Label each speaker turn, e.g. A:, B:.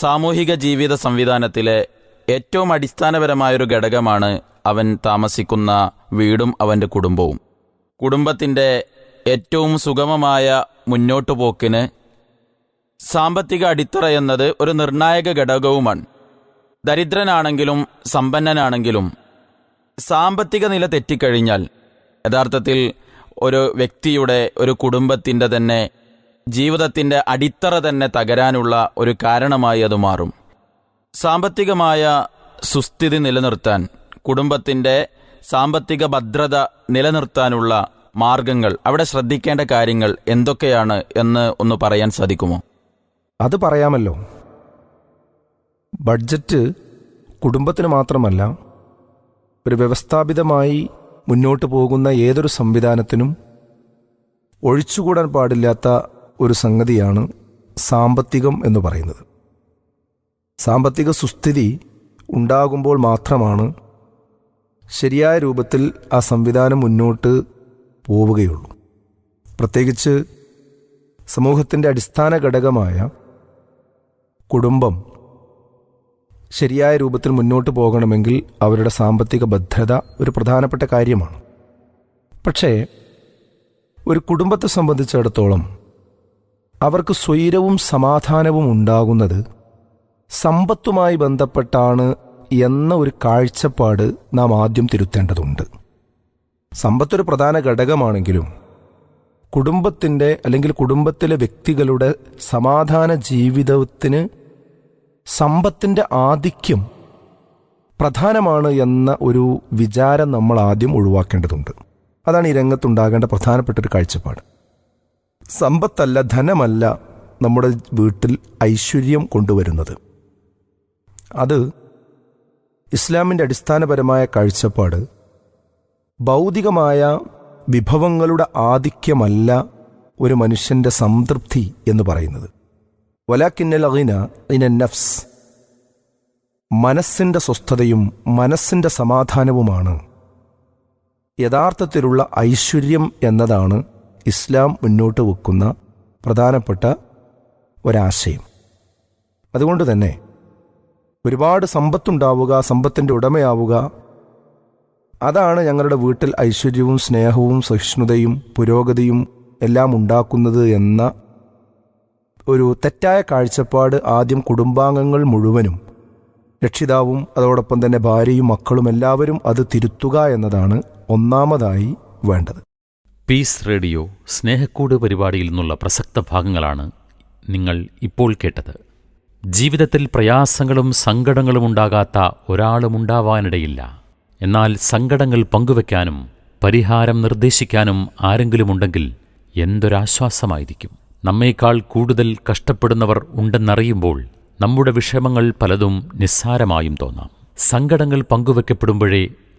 A: സാമൂഹിക ജീവിത സംവിധാനത്തിലെ ഏറ്റവും അടിസ്ഥാനപരമായൊരു ഘടകമാണ് അവൻ താമസിക്കുന്ന വീടും അവന്റെ കുടുംബവും. കുടുംബത്തിന്റെ ഏറ്റവും സുഗമമായ മുന്നോട്ടു പോക്കിന് സാമ്പത്തിക അടിത്തറ എന്നത് ഒരു നിർണായക ഘടകവുമാണ്. ദരിദ്രനാണെങ്കിലും സമ്പന്നനാണെങ്കിലും സാമ്പത്തിക നില തെറ്റിക്കഴിഞ്ഞാൽ യഥാർത്ഥത്തിൽ ഒരു വ്യക്തിയുടെ ഒരു കുടുംബത്തിന്റെ തന്നെ ജീവിതത്തിന്റെ അടിത്തറ തന്നെ തകരാനുള്ള ഒരു കാരണമായി അത് മാറും. സാമ്പത്തികമായ സുസ്ഥിതി നിലനിർത്താൻ കുടുംബത്തിന്റെ സാമ്പത്തിക ഭദ്രത നിലനിർത്താനുള്ള മാർഗങ്ങൾ അവിടെ ശ്രദ്ധിക്കേണ്ട കാര്യങ്ങൾ എന്തൊക്കെയാണ് എന്ന് ഒന്ന് പറയാൻ സാധിക്കുമോ?
B: അത് പറയാമല്ലോ. ബഡ്ജറ്റ് കുടുംബത്തിന് മാത്രമല്ല ഒരു വ്യവസ്ഥാപിതമായി മുന്നോട്ട് പോകുന്ന ഏതൊരു സംവിധാനത്തിനും ഒഴിച്ചുകൂടാൻ പാടില്ലാത്ത ഒരു സംഗതിയാണ് സാമ്പത്തികം എന്ന് പറയുന്നത്. സാമ്പത്തിക സുസ്ഥിതി ഉണ്ടാകുമ്പോൾ മാത്രമാണ് ശരിയായ രൂപത്തിൽ ആ സംവിധാനം മുന്നോട്ട് പോവുകയുള്ളൂ. പ്രത്യേകിച്ച് സമൂഹത്തിന്റെ അടിസ്ഥാന ഘടകമായ കുടുംബം ശരിയായ രൂപത്തിൽ മുന്നോട്ട് പോകണമെങ്കിൽ അവരുടെ സാമ്പത്തിക ഭദ്രത ഒരു പ്രധാനപ്പെട്ട കാര്യമാണ്. പക്ഷേ ഒരു കുടുംബത്തെ സംബന്ധിച്ചിടത്തോളം അവർക്ക് സ്വൈരവും സമാധാനവും ഉണ്ടാകുന്നത് സമ്പത്തുമായി ബന്ധപ്പെട്ടാണ് എന്ന ഒരു കാഴ്ചപ്പാട് നാം ആദ്യം തിരുത്തേണ്ടതുണ്ട്. സമ്പത്തൊരു പ്രധാന ഘടകമാണെങ്കിലും കുടുംബത്തിന്റെ അല്ലെങ്കിൽ കുടുംബത്തിലെ വ്യക്തികളുടെ സമാധാന ജീവിതത്തിന് സമ്പത്തിന്റെ ആധിക്യം പ്രധാനമാണ് എന്ന ഒരു വിചാരം നമ്മൾ ആദ്യം ഒഴിവാക്കേണ്ടതുണ്ട്. അതാണ് ഈ രംഗത്തുണ്ടാകേണ്ട പ്രധാനപ്പെട്ട ഒരു കാഴ്ചപ്പാട്. സമ്പത്തല്ല ധനമല്ല നമ്മുടെ വീട്ടിൽ ഐശ്വര്യം കൊണ്ടുവരുന്നത്. അത് ഇസ്ലാമിന്റെ അടിസ്ഥാനപരമായ കാഴ്ചപ്പാട്. ഭൗതികമായ വിഭവങ്ങളുടെ ആധിക്യമല്ല ഒരു മനുഷ്യന്റെ സംതൃപ്തി എന്ന് പറയുന്നത്. വലാക്കിന്നൽ അഹിന ഇന നഫ്സ്. മനസ്സിന്റെ സ്വസ്ഥതയും മനസ്സിന്റെ സമാധാനവുമാണ്. യഥാർത്ഥത്തിലുള്ള ഐശ്വര്യം എന്നതാണ് ഇസ്ലാം മുന്നോട്ട് വെക്കുന്ന പ്രധാനപ്പെട്ട ഒരാശയം. അതുകൊണ്ട് തന്നെ ഒരുപാട് സമ്പത്തുണ്ടാവുക സമ്പത്തിന്റെ ഉടമയാവുക അതാണ് ഞങ്ങളുടെ വീട്ടിൽ ഐശ്വര്യവും സ്നേഹവും സഹിഷ്ണുതയും പുരോഗതിയും എല്ലാം ഉണ്ടാക്കുന്നത് എന്ന ഒരു തെറ്റായ കാഴ്ചപ്പാട് ആദ്യം കുടുംബാംഗങ്ങൾ മുഴുവനും രക്ഷിതാവും അതോടൊപ്പം തന്നെ ഭാര്യയും മക്കളും എല്ലാവരും അത് തിരുത്തുക എന്നതാണ് ഒന്നാമതായി വേണ്ടത്.
C: പീസ് റേഡിയോ സ്നേഹക്കൂട് പരിപാടിയിൽ നിന്നുള്ള പ്രസക്ത ഭാഗങ്ങളാണ് നിങ്ങൾ ഇപ്പോൾ കേട്ടത്. ജീവിതത്തിൽ പ്രയാസങ്ങളും സങ്കടങ്ങളും ഉണ്ടാകാത്ത ഒരാളുമുണ്ടാവാനിടയില്ല എന്നാൽ സങ്കടങ്ങൾ പങ്കുവെക്കാനും പരിഹാരം നിർദ്ദേശിക്കാനും ആരെങ്കിലുമുണ്ടെങ്കിൽ എന്തൊരാശ്വാസമായിരിക്കും? നമ്മേക്കാൾ കൂടുതൽ കഷ്ടപ്പെടുന്നവർ ഉണ്ടെന്നറിയുമ്പോൾ നമ്മുടെ വിഷമങ്ങൾ പലതും നിസ്സാരമായും തോന്നാം. സങ്കടങ്ങൾ പങ്കുവെക്കപ്പെടുമ്പോഴേ